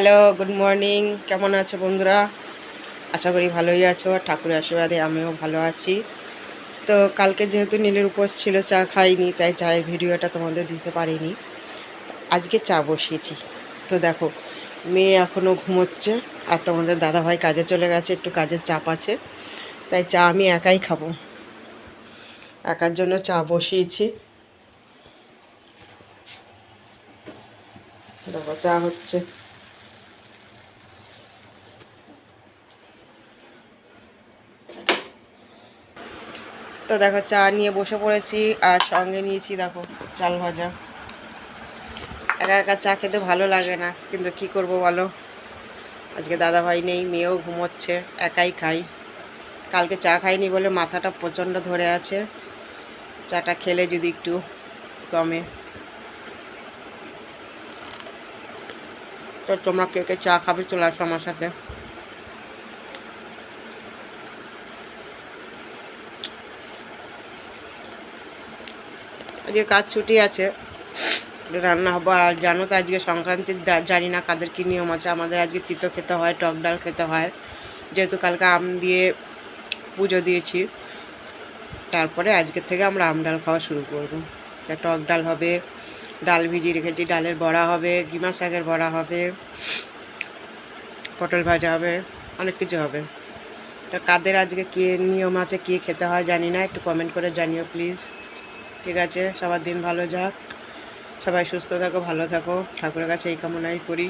Hello good morning কেমন আছো বন্ধুরা? আশা করি ভালোই আছো আর ঠাকুরের আশীর্বাদে আমিও ভালো আছি। তো কালকে যেহেতু নীলের উপোস ছিল, চা খাইনি, তাই চায়ের ভিডিওটা তোমাদের দিতে পারিনি। আজকে চা বসিয়েছি। তো দেখো, মেয়ে এখনও ঘুমোচ্ছে আর তোমাদের দাদাভাই কাজে চলে গেছে, একটু কাজের চাপ আছে, তাই চা আমি একাই খাব। একার জন্য চা বসিয়েছি। দেখো, চা হচ্ছে। তো দেখো, চা নিয়ে বসে পড়েছি আর সঙ্গে নিয়েছি দেখো, চাল ভাজা। একা একা চা খেতে ভালো লাগে না, কিন্তু কি করব বলো? আজকে দাদা ভাই নেই, মেয়েও ঘুমোচ্ছে, একাই খাই। কালকে চা খাইনি বলে মাথাটা প্রচণ্ড ধরে আছে। চাটা খেলে যদি একটু কমে। তো তোমরা কে কে চা খাবে চলে আসো আমার সাথে। আজকে কাজ ছুটি আছে। রান্না হব। আর জানো তো আজকে সংক্রান্তির জানি না কাদের কী নিয়ম আছে। আমাদের আজকে তিতো খেতে হয়, টক ডাল খেতে হয়। যেহেতু কালকে আম দিয়ে পুজো দিয়েছি। তারপরে আজকের থেকে আমরা আম ডাল খাওয়া শুরু করব। তা টক ডাল হবে, ডাল ভিজিয়ে রেখেছি, ডালের বড়া হবে, গিমা শাকের বড়া হবে, পটল ভাজা হবে, অনেক কিছু হবে। তা কাদের আজকে কী নিয়ম আছে, কী খেতে হয় জানি না। একটু কমেন্ট করে জানিও প্লিজ ঠিক আছে, সবার দিন ভালো যাক। সবাই সুস্থ থাকো, ভালো থাকো। ঠাকুরের কাছে এই কামনাই করি।